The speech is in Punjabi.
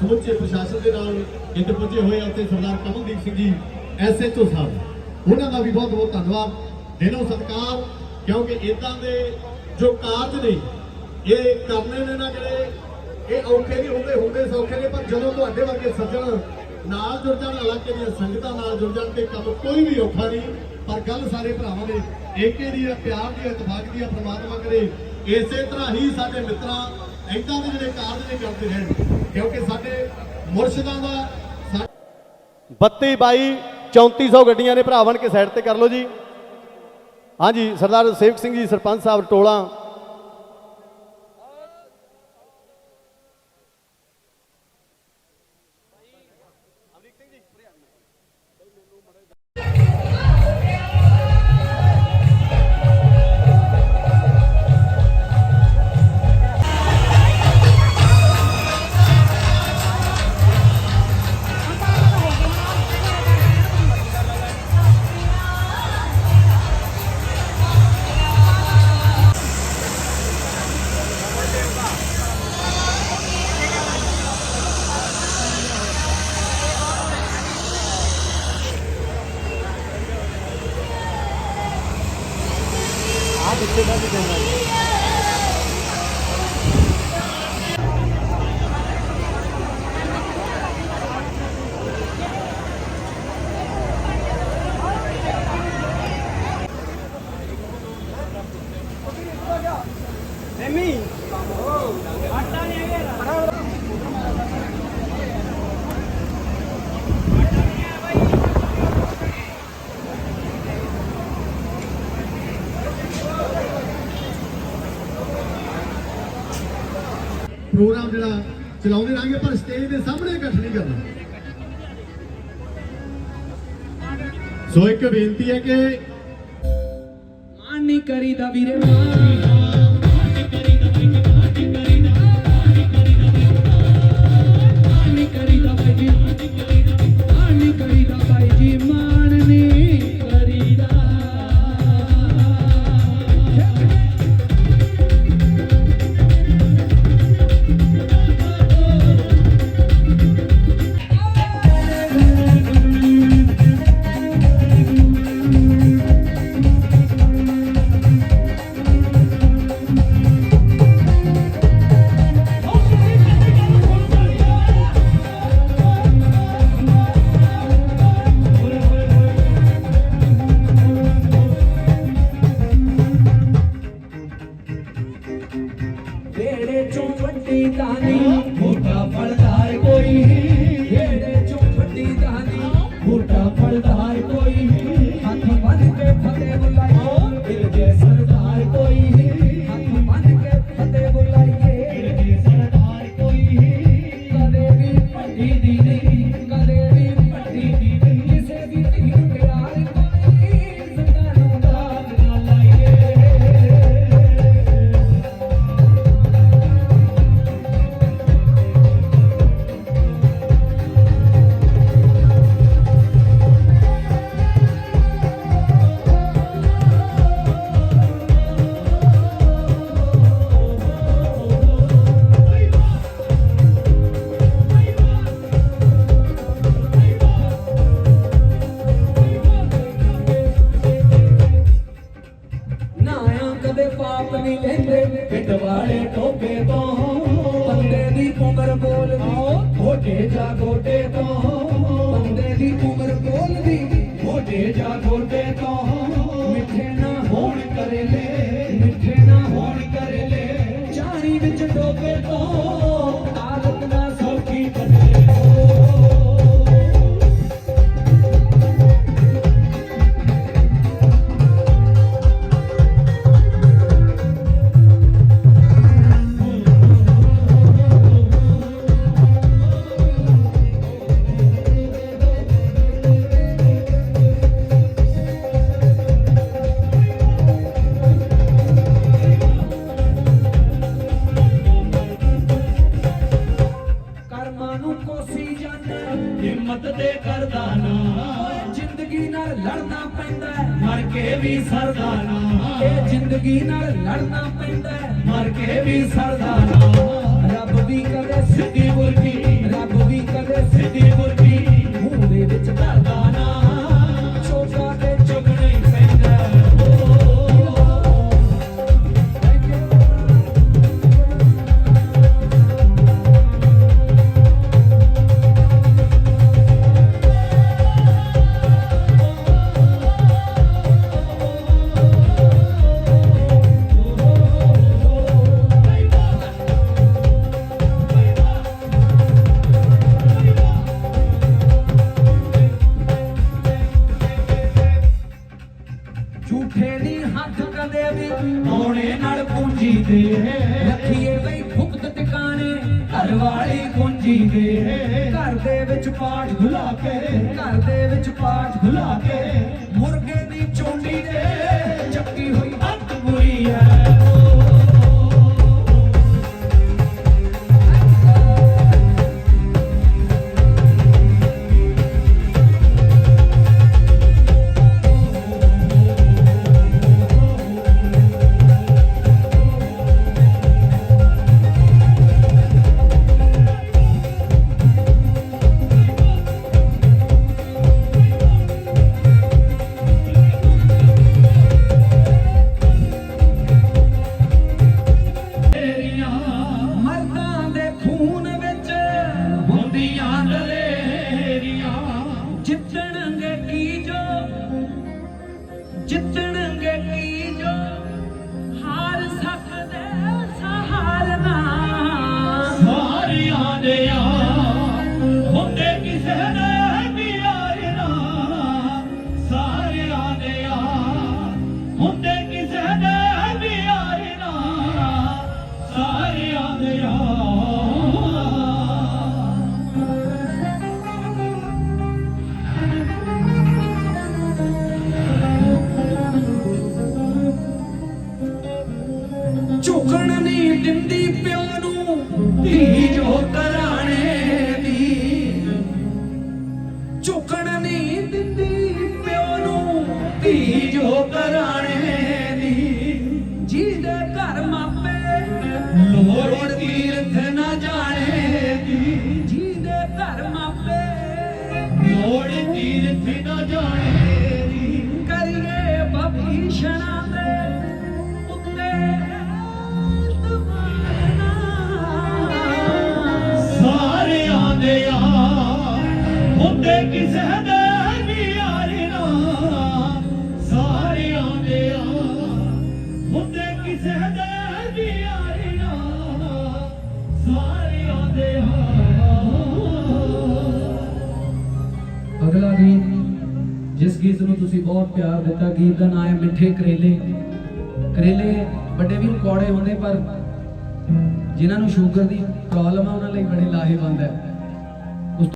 ਸਮੁੱਚੇ ਪ੍ਰਸ਼ਾਸਨ ਦੇ ਨਾਲ ਇੱਥੇ ਪੁੱਜੇ ਹੋਏ ਆ ਤੇ ਸਰਦਾਰ ਕਮਲਦੀਪ ਸਿੰਘ ਜੀ ਐਸਐਚਓ ਸਾਹਿਬ, ਉਹਨਾਂ ਦਾ ਵੀ ਬਹੁਤ ਬਹੁਤ ਧੰਨਵਾਦ। ਦਿਨੋਂ ਸਤਿਕਾਰ, ਕਿਉਂਕਿ ਇਦਾਂ ਦੇ ਜੋ ਕਾਰਜ ਨੇ, ਇਹ ਕਰਨੇ ਨੇ ਨਾ ਜਿਹੜੇ, ਇਹ ਔਖੇ ਨਹੀਂ ਹੁੰਦੇ ਹੁੰਦੇ ਸੌਖੇ ਨੇ, ਪਰ ਜਦੋਂ ਤੁਹਾਡੇ ਵਰਗੇ ਸੱਜਣ ਨਾਲ ਜੁੜ ਜਾਣ ਇਲਾਕੇ ਦੀਆਂ ਸੰਗਤਾਂ ਨਾਲ ਜੁੜ ਜਾਣ, ਤੇ ਕੰਮ ਕੋਈ ਵੀ ਔਖਾ ਨਹੀਂ, ਪਰ ਗੱਲ ਸਾਰੇ ਭਰਾਵਾਂ ਦੇ ਏਕੇ ਦੀ ਹੈ ਪਿਆਰ ਦੀ ਹੈ ਇਤਫਾਕ ਦੀ ਹੈ ਪ੍ਰਮਾਤਮਾ ਕਰੇ, ਇਸੇ ਤਰ੍ਹਾਂ ਹੀ ਸਾਡੇ ਮਿੱਤਰਾਂ ਏਦਾਂ ਦੇ ਜਿਹੜੇ ਕਾਰਜ ਨੇ ਕਰਦੇ ਰਹਿਣ ਕਿਉਂਕਿ ਸਾਡੇ ਮੁਰਸ਼ਿਦਾਂ ਦਾ ਸਾ- 32 22 3400 ਗੱਡੀਆਂ ਨੇ ਭਰਾ ਬਣ ਕੇ ਸਾਈਡ ਤੇ ਕਰ ਲਓ ਜੀ। ਹਾਂਜੀ, ਸਰਦਾਰ ਸੇਵਕ ਸਿੰਘ ਜੀ, ਸਰਪੰਚ ਸਾਹਿਬ ਟੋਲਾ ਪ੍ਰੋਗਰਾਮ ਜਿਹੜਾ ਚਲਾਉਂਦੇ ਰਹਾਂਗੇ ਪਰ ਸਟੇਜ ਦੇ ਸਾਹਮਣੇ ਇਕੱਠ ਨਹੀਂ ਕਰਨਾ। ਸੋ ਇੱਕ ਬੇਨਤੀ ਹੈ ਕਿ ਮਾਨ ਨਹੀਂ ਕਰੀਦਾ ਵੀਰੇ, ਮਾਨ। पलता है कोई ਕਦੇ ਨਹੀਂ ਲੈਂਦੇ, ਪਿੰਡ ਵਾਲੇ ਟੋਪੇ ਤੋਂ। ਬੰਦੇ ਦੀ ਉਮਰ ਬੋਲਦੀ, ਮੋਢੇ ਜਾ ਗੋਡੇ ਤੋਂ। ਬੰਦੇ ਦੀ ਉਮਰ ਬੋਲਦੀ, ਮੋਢੇ ਜਾ ਗੋਡੇ ਤੋਂ। ਮਿੱਠੇ ਜ਼ਿੰਦਗੀ ਨਾਲ ਲੜਨਾ ਪੈਂਦਾ ਮਰ ਕੇ ਵੀ ਸਰਦਾ ਨਾ ਰੱਬ ਵੀ ਕਦੇ ਸਿੱਧੀ ਬੁਰਕੀ ਰੱਬ ਵੀ ਕਦੇ ਸਿੱਧੀ ਬੁਰਕੀ ਮੂੰਹ ਦੇ ਵਿੱਚ ਧਰਦਾ ਨਾ ਦੇ ਰੱਖੀਏ ਬਈ ਫੁਕਤ ਟਿਕਾਣੇ, ਘਰ ਵਾਲੀ ਕੁੰਜੀ ਦੇ। ਘਰ ਦੇ ਵਿੱਚ ਪਾਠ ਭੁਲਾ ਕੇ, ਘਰ ਦੇ ਵਿੱਚ ਪਾਠ ਭੁਲਾ ਕੇ। beyond ਲੋੜ ਤੀਰਥ ਨਾ ਜਾਣੇ ਦੀ ਕਰੀਏ ਭਵਿਸ਼ਣਾ ਦੇ ਉੱਤੇ ਤਵਾਨਾ ਸਾਰਿਆਂ ਦੇ ਯਾਰ ਹੁੰਦੇ ਕਿਸੇ ਦੇ ਅਗਲਾ ਗੀਤ, ਜਿਸ ਗੀਤ ਨੂੰ ਤੁਸੀਂ ਬਹੁਤ ਪਿਆਰ ਦਿੱਤਾ, ਗੀਤ ਦਾ ਨਾਮ ਹੈ ਮਿੱਠੇ ਕਰੇਲੇ। ਕਰੇਲੇ ਵੱਡੇ ਵੀ ਕੌੜੇ ਹੁੰਦੇ, ਪਰ ਜਿਨ੍ਹਾਂ ਨੂੰ ਸ਼ੂਗਰ ਦੀ ਪ੍ਰੋਬਲਮ ਹੈ ਉਹਨਾਂ ਲਈ ਬੜੇ ਲਾਹੇਵੰਦ ਹੈ।